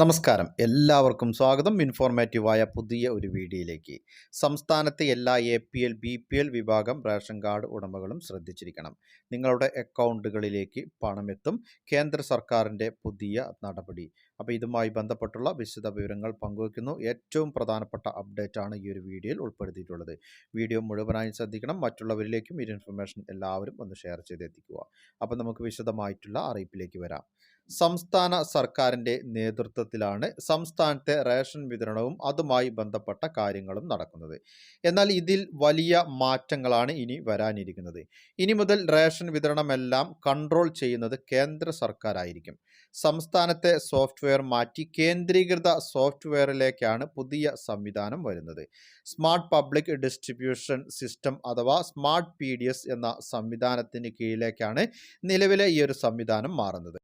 നമസ്കാരം. എല്ലാവർക്കും സ്വാഗതം. ഇൻഫോർമേറ്റീവായ പുതിയ ഒരു വീഡിയോയിലേക്ക്. സംസ്ഥാനത്തെ എല്ലാ A P L B P L വിഭാഗം റേഷൻ കാർഡ് ഉടമകളും ശ്രദ്ധിച്ചിരിക്കണം. നിങ്ങളുടെ അക്കൗണ്ടുകളിലേക്ക് പണമെത്തും കേന്ദ്ര സർക്കാരിന്റെ പുതിയ നടപടി. അപ്പോൾ ഇതുമായി ബന്ധപ്പെട്ടുള്ള വിശദ വിവരങ്ങൾ പങ്കുവയ്ക്കുന്നു. ഏറ്റവും പ്രധാനപ്പെട്ട അപ്ഡേറ്റ് ആണ് ഈ ഒരു വീഡിയോയിൽ ഉൾപ്പെടുത്തിയിട്ടുള്ളത്. വീഡിയോ മുഴുവനായി ശ്രദ്ധിക്കണം. മറ്റുള്ളവരിലേക്കും ഈ ഇൻഫർമേഷൻ എല്ലാവരും ഒന്ന് ഷെയർ ചെയ്തെത്തിക്കുക. അപ്പോൾ നമുക്ക് വിശദമായിട്ടുള്ള അറിയിപ്പിലേക്ക് വരാം. സംസ്ഥാന സർക്കാരിന്റെ നേതൃത്വത്തിലാണ് സംസ്ഥാനത്തെ റേഷൻ വിതരണവും അതുമായി ബന്ധപ്പെട്ട കാര്യങ്ങളും നടക്കുന്നത്. എന്നാൽ ഇതിൽ വലിയ മാറ്റങ്ങളാണ് ഇനി വരാനിരിക്കുന്നത്. ഇനി മുതൽ റേഷൻ വിതരണമെല്ലാം കൺട്രോൾ ചെയ്യുന്നത് കേന്ദ്ര സർക്കാരായിരിക്കും. സംസ്ഥാനത്തെ സോഫ്റ്റ്വെയർ മാറ്റി കേന്ദ്രീകൃത സോഫ്റ്റ്വെയറിലേക്കാണ് പുതിയ സംവിധാനം വരുന്നത്. സ്മാർട്ട് പബ്ലിക് ഡിസ്ട്രിബ്യൂഷൻ സിസ്റ്റം അഥവാ സ്മാർട്ട് പി എന്ന സംവിധാനത്തിന് കീഴിലേക്കാണ് നിലവിലെ ഈ ഒരു സംവിധാനം മാറുന്നത്.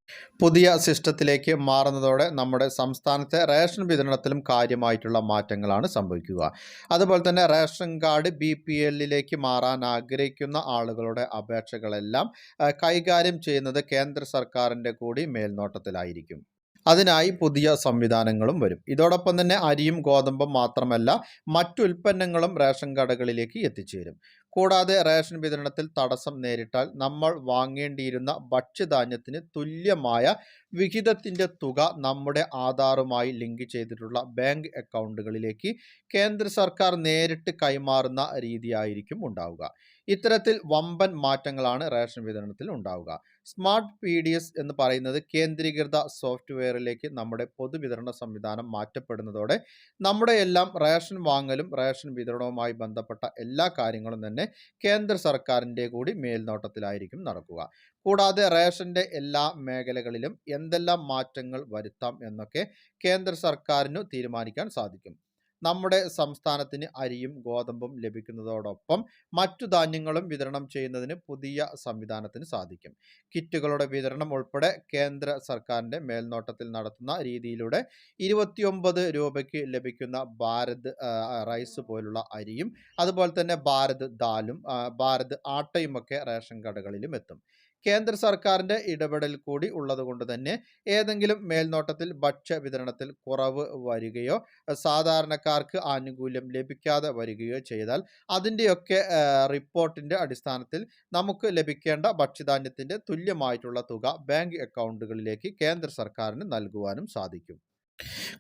പുതിയ സിസ്റ്റത്തിലേക്ക് മാറുന്നതോടെ നമ്മുടെ സംസ്ഥാനത്തെ റേഷൻ വിതരണത്തിലും കാര്യമായിട്ടുള്ള മാറ്റങ്ങളാണ് സംഭവിക്കുക. അതുപോലെ തന്നെ റേഷൻ കാർഡ് ബി പി എല്ലിലേക്ക് മാറാൻ ആഗ്രഹിക്കുന്ന ആളുകളുടെ അപേക്ഷകളെല്ലാം കൈകാര്യം ചെയ്യുന്നത് കേന്ദ്ര സർക്കാരിന്റെ കൂടി മേൽനോട്ടത്തിലായിരിക്കും. അതിനായി പുതിയ സംവിധാനങ്ങളും വരും. ഇതോടൊപ്പം തന്നെ അരിയും ഗോതമ്പും മാത്രമല്ല മറ്റു ഉൽപ്പന്നങ്ങളും റേഷൻ കടകളിലേക്ക് എത്തിച്ചേരും. കൂടാതെ റേഷൻ വിതരണത്തിൽ തടസ്സം നേരിട്ടാൽ നമ്മൾ വാങ്ങേണ്ടിയിരുന്ന ഭക്ഷ്യധാന്യത്തിന് തുല്യമായ വിഹിതത്തിന്റെ തുക നമ്മുടെ ആധാറുമായി ലിങ്ക് ചെയ്തിട്ടുള്ള ബാങ്ക് അക്കൗണ്ടുകളിലേക്ക് കേന്ദ്ര സർക്കാർ നേരിട്ട് കൈമാറുന്ന രീതിയായിരിക്കും ഉണ്ടാവുക. ഇത്തരത്തിൽ വമ്പൻ മാറ്റങ്ങളാണ് റേഷൻ വിതരണത്തിൽ ഉണ്ടാവുക. സ്മാർട്ട് പി ഡി എസ് എന്ന് പറയുന്നത് കേന്ദ്രീകൃത സോഫ്റ്റ്വെയറിലേക്ക് നമ്മുടെ പൊതുവിതരണ സംവിധാനം മാറ്റപ്പെടുന്നതോടെ നമ്മുടെ എല്ലാം റേഷൻ വാങ്ങലും റേഷൻ വിതരണവുമായി ബന്ധപ്പെട്ട എല്ലാ കാര്യങ്ങളും തന്നെ കേന്ദ്ര സർക്കാരിന്റെ കൂടി മേൽനോട്ടത്തിലായിരിക്കും നടക്കുക. കൂടാതെ റേഷന്റെ എല്ലാ മേഖലകളിലും എന്തെല്ലാം മാറ്റങ്ങൾ വരുത്താം എന്നൊക്കെ കേന്ദ്ര സർക്കാരിനു തീരുമാനിക്കാൻ സാധിക്കും. നമ്മുടെ സംസ്ഥാനത്തിന് അരിയും ഗോതമ്പും ലഭിക്കുന്നതോടൊപ്പം മറ്റു ധാന്യങ്ങളും വിതരണം ചെയ്യുന്നതിന് പുതിയ സംവിധാനത്തിന് സാധിക്കും. കിറ്റുകളുടെ വിതരണം ഉൾപ്പെടെ കേന്ദ്ര സർക്കാരിന്റെ മേൽനോട്ടത്തിൽ നടത്തുന്ന രീതിയിലൂടെ ഇരുപത്തിയൊമ്പത് രൂപയ്ക്ക് ലഭിക്കുന്ന ഭാരത് റൈസ് പോലുള്ള അരിയും അതുപോലെ തന്നെ ഭാരത് ദാലും ഭാരത് ആട്ടയുമൊക്കെ റേഷൻ കടകളിലും എത്തും. കേന്ദ്ര സർക്കാരിന്റെ ഇടപെടൽ കൂടി ഉള്ളതുകൊണ്ട് തന്നെ ഏതെങ്കിലും മേൽനോട്ടത്തിൽ ഭക്ഷ്യ വിതരണത്തിൽ കുറവ് വരികയോ സാധാരണക്കാർക്ക് ആനുകൂല്യം ലഭിക്കാതെ വരികയോ ചെയ്താൽ അതിന്റെയൊക്കെ റിപ്പോർട്ടിന്റെ അടിസ്ഥാനത്തിൽ നമുക്ക് ലഭിക്കേണ്ട ഭക്ഷ്യധാന്യത്തിന്റെ തുല്യമായിട്ടുള്ള തുക ബാങ്ക് അക്കൗണ്ടുകളിലേക്ക് കേന്ദ്ര സർക്കാരിന് നൽകുവാനും സാധിക്കും.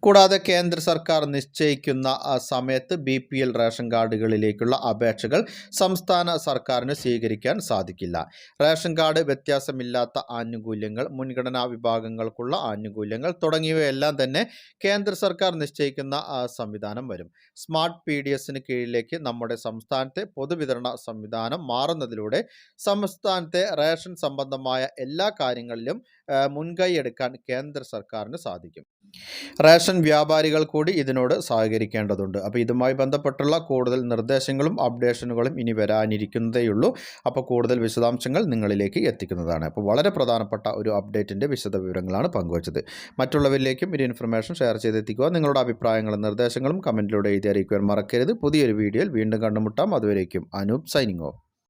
കൂടാതെ കേന്ദ്ര സർക്കാർ നിശ്ചയിക്കുന്ന സമയത്ത് ബി പി എൽ റേഷൻ കാർഡുകളിലേക്കുള്ള അപേക്ഷകൾ സംസ്ഥാന സർക്കാരിന് സ്വീകരിക്കാൻ സാധിക്കില്ല. റേഷൻ കാർഡ് വ്യത്യാസമില്ലാത്ത ആനുകൂല്യങ്ങൾ മുൻഗണനാ വിഭാഗങ്ങൾക്കുള്ള ആനുകൂല്യങ്ങൾ തുടങ്ങിയവയെല്ലാം തന്നെ കേന്ദ്ര സർക്കാർ നിശ്ചയിക്കുന്ന സംവിധാനം വരും. സ്മാർട്ട് പി ഡി എസിന് കീഴിലേക്ക് നമ്മുടെ സംസ്ഥാനത്തെ പൊതുവിതരണ സംവിധാനം മാറുന്നതിലൂടെ സംസ്ഥാനത്തെ റേഷൻ സംബന്ധമായ എല്ലാ കാര്യങ്ങളിലും മുൻകൈയെടുക്കാൻ കേന്ദ്ര സർക്കാരിന് സാധിക്കും. റേഷൻ വ്യാപാരികൾ കൂടി ഇതിനോട് സഹകരിക്കേണ്ടതുണ്ട്. അപ്പോൾ ഇതുമായി ബന്ധപ്പെട്ടുള്ള കൂടുതൽ നിർദ്ദേശങ്ങളും അപ്ഡേഷനുകളും ഇനി വരാനിരിക്കുന്നതേയുള്ളൂ അപ്പോൾ കൂടുതൽ വിശദാംശങ്ങൾ നിങ്ങളിലേക്ക് എത്തിക്കുന്നതാണ്. അപ്പോൾ വളരെ പ്രധാനപ്പെട്ട ഒരു അപ്ഡേറ്റിന്റെ വിശദ വിവരങ്ങളാണ് പങ്കുവച്ചത്. മറ്റുള്ളവരിലേക്കും ഒരു ഇൻഫർമേഷൻ ഷെയർ ചെയ്തെത്തിക്കുക. നിങ്ങളുടെ അഭിപ്രായങ്ങളും നിർദ്ദേശങ്ങളും കമന്റിലൂടെ എഴുതി അറിയിക്കുവാൻ മറക്കരുത്. പുതിയൊരു വീഡിയോയിൽ വീണ്ടും കണ്ടുമുട്ടാം. അതുവരേക്കും അനൂപ് സൈനിങ് ഓഫ്